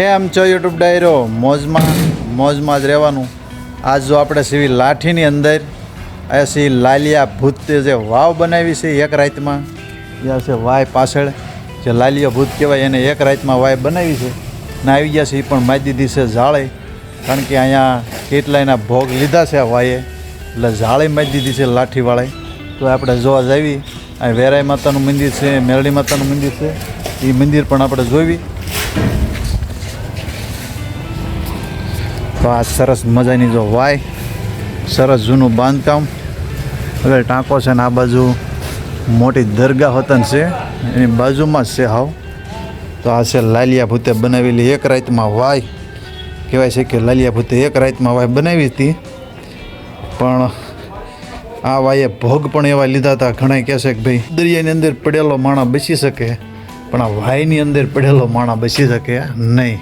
કેમ છો યુટ્યુબ ડાયરો? મોજમાં મોજમાં જ રહેવાનું. આજ જો આપણે સીવી લાઠીની અંદર, આ સી લાલિયા ભૂત જે વાવ બનાવી છે એક રાતમાં ત્યાં છે વાય પાછળ. જે લાલિયા ભૂત કહેવાય, એને એક રાતમાં વાય બનાવી છે. ને આવી ગયા છે એ પણ માજી દીધી છે જાળે કારણ કે અહીંયા કેટલા એના ભોગ લીધા છે આ વાયે. એટલે જાળે માજી દીધી છે લાઠીવાળે. તો આપણે જોવા જાવી અહીં વેરાઈ માતાનું મંદિર છે, મેરડી માતાનું મંદિર છે. એ મંદિર પણ આપણે જોવી. તો આ સરસ મજાની જો વાય, સરસ જૂનું બાંધકામ. હવે ટાંકો છે ને આ બાજુ મોટી દરગાહ વતન છે, એની બાજુમાં જ છે હાવ. તો આ છે લાલિયા ભૂતે બનાવેલી એક રાતમાં વાય. કહેવાય છે કે લાલિયા ભૂતે એક રાતમાં વાય બનાવી હતી. પણ આ વાયે ભોગ પણ એવા લીધા હતા. ઘણા કહે છે કે ભાઈ દરિયાની અંદર પડેલો માણા બેસી શકે, પણ આ વાયની અંદર પડેલો માણા બેસી શકે નહીં.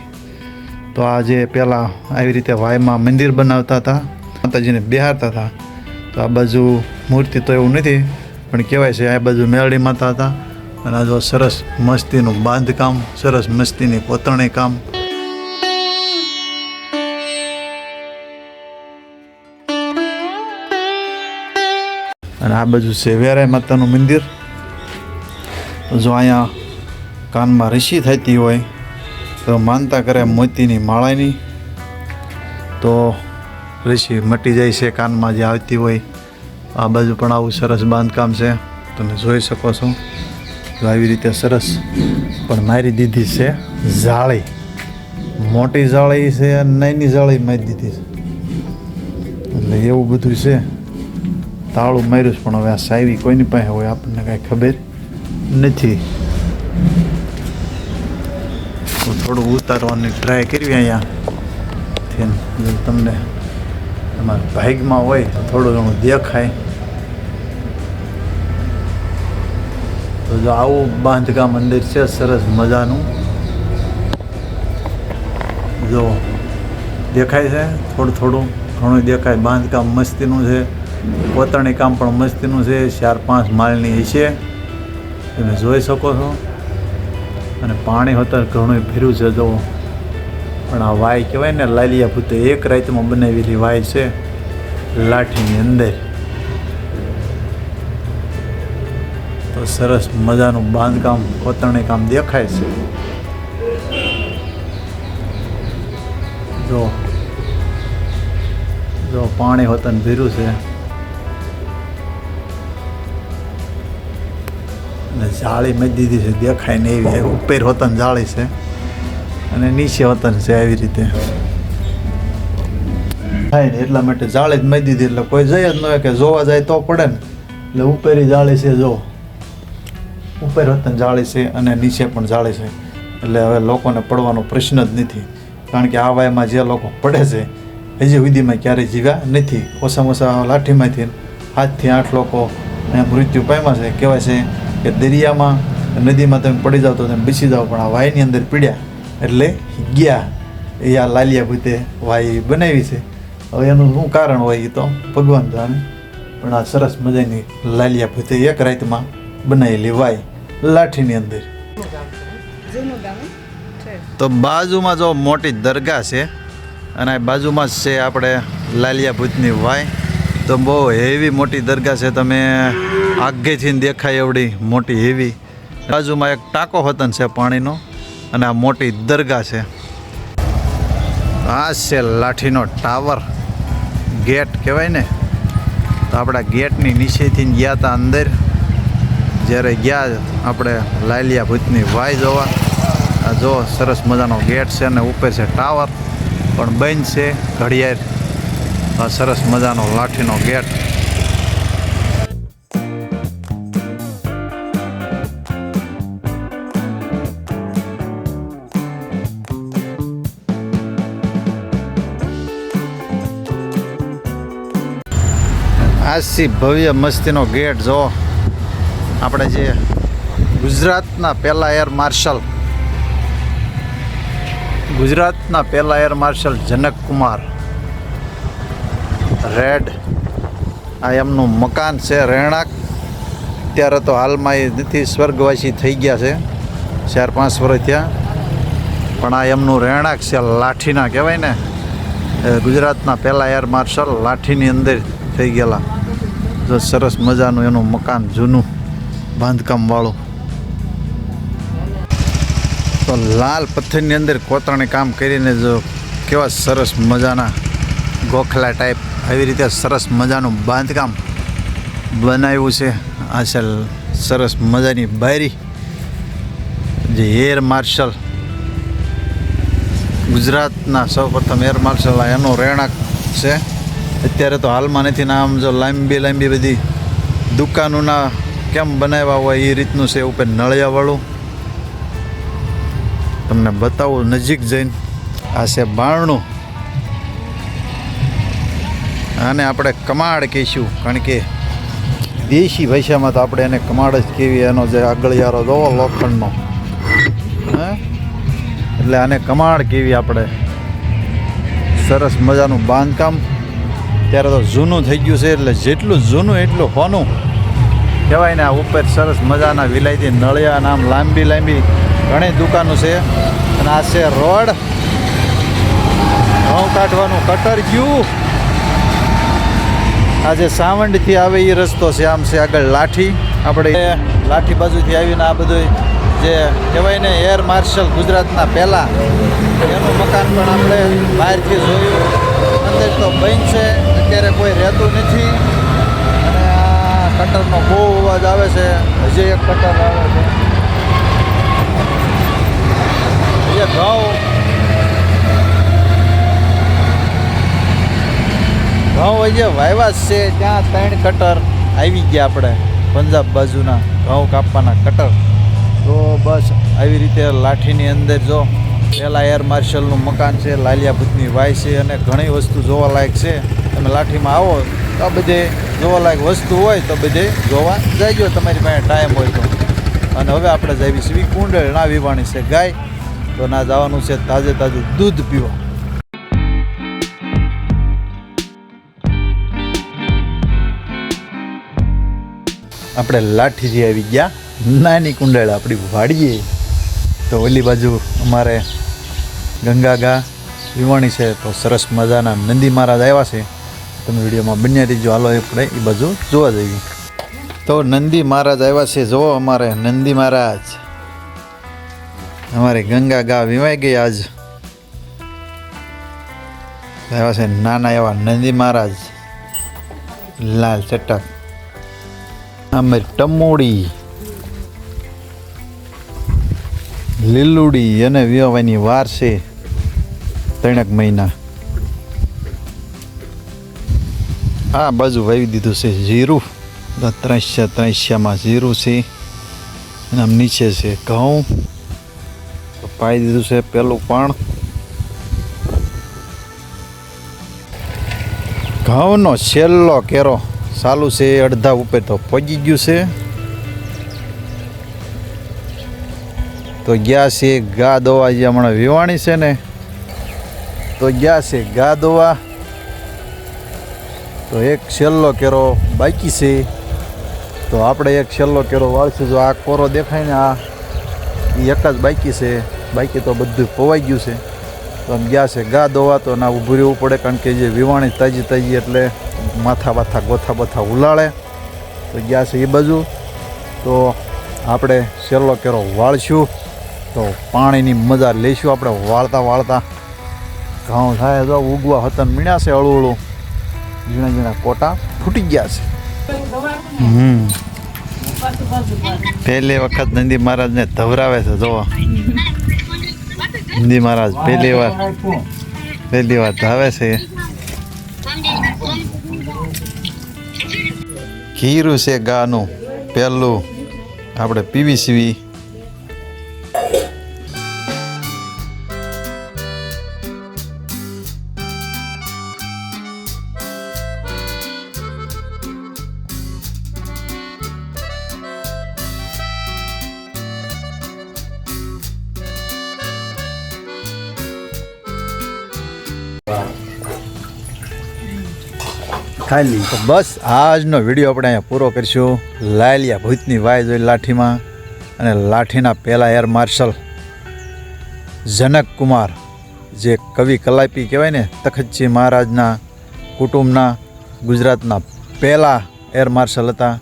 તો આ જે પહેલાં આવી રીતે વાયમાં મંદિર બનાવતા હતા. માતાજીને બિહારતા હતા. તો આ બાજુ મૂર્તિ તો એવું નથી, પણ કહેવાય છે આ બાજુ મેળડી માતા હતા. અને આ જો સરસ મસ્તીનું બાંધકામ, સરસ મસ્તીની કોતરણી કામ. અને આ બાજુ છે વેરાય માતાનું મંદિર. જો અહીંયા કાનમાં ઋષિ થતી હોય તો માનતા કરે મોતીની માળાની. તો ઋષિ મટી જાય છે, કાનમાં જે આવતી હોય. આ બાજુ પણ આવું સરસ બાંધકામ છે. તમે જોઈ શકો છો. તો આવી રીતે સરસ પણ મારી દીધી છે જાળી. મોટી જાળી છે અને નાની જાળી મારી દીધી છે. એટલે એવું બધું છે. તાળું માર્યું છે, પણ હવે આ સાવી કોઈની પાસે હોય આપણને કાંઈ ખબર નથી. તો થોડું ઉતારવાની ટ્રાય કરવી અહીંયા. જો તમને તમારા ભાગમાં હોય તો થોડું ઘણું દેખાય. તો જો આવું બાંધકામ મંદિર છે, સરસ મજાનું. જો દેખાય છે, થોડું થોડું ઘણું દેખાય. બાંધકામ મસ્તીનું છે કોતરણી કામ પણ મસ્તીનું છે, ચાર પાંચ માળની છે તમે જોઈ શકો છો. અને પાણી હતા ઘણું ફેર્યું છે જો. પણ આ વાય કહેવાય ને, લાલિયા ભૂતે એક રાતમાં બનાવેલી વાય છે લાઠીની અંદર. તો સરસ મજાનું બાંધકામ, કોતરણી કામ દેખાય છે. જો. જો પાણી હોતન ભીરું છે. જાળી મેં દીધી છે, દેખાય ને એવી. ઉપર હોતન જાળી છે અને નીચે વતન છે આવી રીતે. થાય ને એટલા માટે જાળી જ મેં દીધી, એટલે કોઈ જાય જ ન હોય કે જોવા જાય તો પડે ને. એટલે ઉપેરી જાળી છે, જો. ઉપર વતન જાળી છે અને નીચે પણ જાળી છે. એટલે હવે લોકોને પડવાનો પ્રશ્ન જ નથી. કારણ કે આ વાયમાં જે લોકો પડે છે, હજી સુધીમાં ક્યારેય જીવ્યા નથી. ઓછામાં ઓછા લાઠીમાંથી સાતથી આઠ લોકો મૃત્યુ પામ્યા છે. કહેવાય છે કે દરિયામાં નદીમાં તમે પડી જાઓ તો તમે બેસી જાઓ પણ આ વાયની અંદર પીડ્યા એટલે ગયા. એ આ લાલિયા ભૂતે વાય બનાવી છે. હવે એનું શું કારણ હોય એ તો ભગવાન જાણે. પણ આ સરસ મજાની લાલિયા ભૂતે એક રાતમાં બનાવેલી વાય લાઠીની અંદર. તો બાજુમાં જો મોટી દરગાહ છે અને બાજુમાં જ છે આપણે લાલિયા ભૂતની વાય. તો બહુ હેવી મોટી દરગાહ છે. તમે આગેથી દેખાય એવડી મોટી હેવી. બાજુમાં એક ટાંકો વતન છે પાણીનો, અને આ મોટી દરગાહ છે. આ છે લાઠીનો ટાવર. ગેટ કહેવાય ને? તો આપણા ગેટની નીચેથી ગયા હતા અંદર. જ્યારે ગયા આપણે લાલિયા ભૂતની વાય જોવા. આ જો સરસ મજાનો ગેટ છે અને ઉપર છે ટાવર. પણ બંધ છે ઘડિયાળ. આ સરસ મજાનો લાઠીનો ગેટ. આસી ભવ્ય મસ્તીનો ગેટ જો આપણે જે ગુજરાતના પહેલા એર માર્શલ, ગુજરાતના પહેલા એર માર્શલ જનક કુમાર રેડ, આ એમનું મકાન છે રહેણાંક. અત્યારે તો હાલમાં એ નથી, સ્વર્ગવાસી થઈ ગયા છે, ચાર પાંચ વર્ષ થયા. પણ આ એમનું રહેણાંક છે લાઠીના કહેવાય ને. ગુજરાતના પહેલાં એર માર્શલ લાઠીની અંદર થઈ ગયેલા. જો સરસ મજાનું એનું મકાન જૂનું બાંધકામવાળું તો લાલ પથ્થરની અંદર કોતરણી કામ કરીને જો કેવા સરસ મજાના ગોખલા ટાઈપ આવી રીતે સરસ મજાનું બાંધકામ બનાવ્યું છે. આ છે સરસ મજાની બારી, જે એર માર્શલ ગુજરાતના સૌપ્રથમ એર માર્શલ એનો રહેણાંક છે. અત્યારે તો હાલમાં નથી, ના આમ જો લાંબી લાંબી બધી દુકાનોના કેમ બનાવ્યા હોય એ રીતનું છે ઉપર નળિયાવાળું. તમને બતાવું, નજીક જઈને આ છે બારણું. આને આપણે કમાડ કહીશું, કારણ કે દેશી ભાષામાં તો આપણે એને કમાડ જ કહેવી, એનો જે આગળિયારો જોવો લોખંડનો. હે? એટલે આને કમાડ કહેવી આપણે. સરસ મજાનું બાંધકામ. ત્યારે તો જૂનું થઈ ગયું છે એટલે જેટલું જૂનું એટલું હોનું કહેવાય ને આ ઉપર સરસ મજાના વિલાયતી નળિયા નામ લાંબી લાંબી ઘણી દુકાનો છે. અને આ છે રોડ. ઘઉં કાઢવાનું કટર ગયું. આજે સાવંડથી આવે એ રસ્તો છે, આમ છે આગળ લાઠી. આપણે લાઠી બાજુથી આવીને આ બધું જે કહેવાય ને એર માર્શલ ગુજરાતના પહેલાં. એનું મકાન પણ આપણે બહારથી જોયું. અંદર તો બંધ છે, અત્યારે કોઈ રહેતું નથી. અને આ કટરનો બહુ અવાજ આવે છે, હજી એક કટર આવે છે. જે ઘઉં. ઘઉં જે વાયવાસ છે, ત્યાં ત્રણ કટર આવી ગયા આપણે, પંજાબ બાજુના ઘઉં કાપવાના કટર તો બસ આવી રીતે લાઠીની અંદર જો પહેલાં એર માર્શલનું મકાન છે લાલિયા ભૂતની વાય છે અને ઘણી વસ્તુ જોવાલાયક છે. તમે લાઠીમાં આવો, તો બધે જોવાલાયક વસ્તુ હોય તો બધે જોવા જાયજો, તમારી પાસે ટાઈમ હોય તો. અને હવે આપણે જઈએ છીએ કુંડળ ના વિવાણી છે ગાય, તો ના જવાનું છે તાજે તાજું દૂધ પીવા. આપણે લાઠીજી આવી ગયા. નાની કુંડળ આપણી વાડીએ. તો ઓલી બાજુ અમારે ગંગાગા વિવાણી છે, તો સરસ મજાના નંદી મહારાજ આવ્યા છે. તમે વિડીયોમાં બંને રીજો હાલો, આપણે એ બાજુ જોવા જઈએ. તો નંદી મહારાજ આવ્યા છે. જુઓ અમારે નંદી મહારાજ. અમારે ગંગા ગા વિવાઈ ગઈ આજ. આવ્યા છે નાના એવા નંદી મહારાજ. લાલ ચટક. અમે ટમોડી લીલુડી અને વિવાવાની વાર છે ત્રણેક મહિના. આ બાજુ વાવી દીધું છે જીરું. ત્રણસ્યા ત્રણસ્યામાં જીરું છે અને આમ નીચે છે ઘઉં. પાઈ દીધું છે પેલું પણ. ઘઉંનો છેલ્લો કેરો ચાલુ છે અડધા ઉપર તો પગી ગયું છે. તો ગયા છે ગા દોવા, જે હમણાં વિવાણી છે ને, તો ગયા છે ગા દોવા. તો એક છેલ્લો કેરો બાકી છે. તો આપણે એક છેલ્લો કેરો વાળશું. જો આ કોરો દેખાય ને, આ એ એક જ બાકી છે. બાકી તો બધું પોવાઈ ગયું છે. તો આમ ગયા છે ગા દોવા, તો ના ઊભું રહેવું પડે, કારણ કે જે વિવાણી તાજી તાજી એટલે માથા બાથા ગોથા બોથા ઉલાળે. તો ગયા છે એ બાજુ. તો આપણે છેલ્લો કેરો વાળશું. તો પાણીની મજા લઈશું આપણે, વાળતા વાળતા. ઘઉં થાય તો ઉગવા હતન મીણ્યા છે હળું હળું ઝીણા ઝીણા કોટા ફૂટી ગયા છે. હમ. પહેલી વખત નંદી મહારાજને ધવરાવે છે, જોવા. નંદી મહારાજ પહેલી વાર પહેલી વાર ધાવે છે. ઘીરું છે ગાનું, પહેલું આપણે પીવી સીવી. ખાલી. તો બસ, આજનો વીડિયો આપણે અહીંયા પૂરો કરીશું. લાલિયા ભૂતની વાય જોઈ લાઠીમાં અને લાઠીના પહેલા એર માર્શલ જનક કુમાર જે કવિ કલાપી કહેવાય ને, તખતજી મહારાજના કુટુંબના ગુજરાતના પહેલા એર માર્શલ હતા.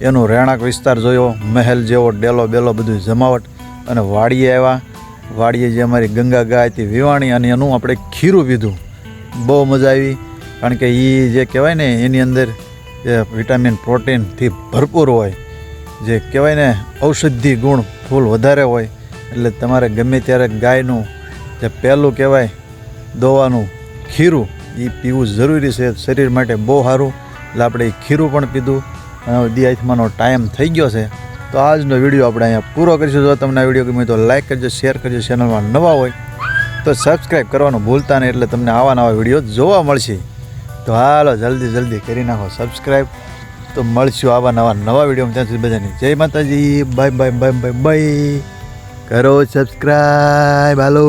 એનું રહેણાંક વિસ્તાર જોયો, મહેલ જેવો, ડેલો બેલો બધું જમાવટ અને વાડીએ આવ્યા. વાડીએ જે અમારી ગંગા ગાય હતી વિવાણી અને એનું આપણે ખીરું પીધું. બહુ મજા આવી. કારણ કે એ જે કહેવાય ને, એની અંદર વિટામિન પ્રોટીનથી ભરપૂર હોય. જે કહેવાય ને, ઔષધિ ગુણ ફૂલ વધારે હોય. એટલે તમારે ગમે ત્યારે ગાયનું, જે પહેલું કહેવાય, દોવાનું ખીરું એ પીવું જરૂરી છે. શરીર માટે બહુ સારું. એટલે આપણે એ ખીરું પણ પીધું. અને દિયાથમાનો ટાઈમ થઈ ગયો છે. તો આજનો વીડિયો આપણે અહીંયા પૂરો કરીશું. જો તમને આ વીડિયો ગમે તો લાઈક કરજો, શેર કરજો. ચેનલમાં નવા હોય તો સબસ્ક્રાઈબ કરવાનું ભૂલતા નહીં. એટલે તમને આવા નવા વીડિયો જોવા મળશે. તો હાલો, જલ્દી જલ્દી કરી નાખો. સબસ્ક્રાઈબ તો મળશું આવા નવા નવા વીડિયો ત્યાં સુધી બધાની જય Mataji. Bye bye bye bye bye કરો સબસ્ક્રાઈબ હાલો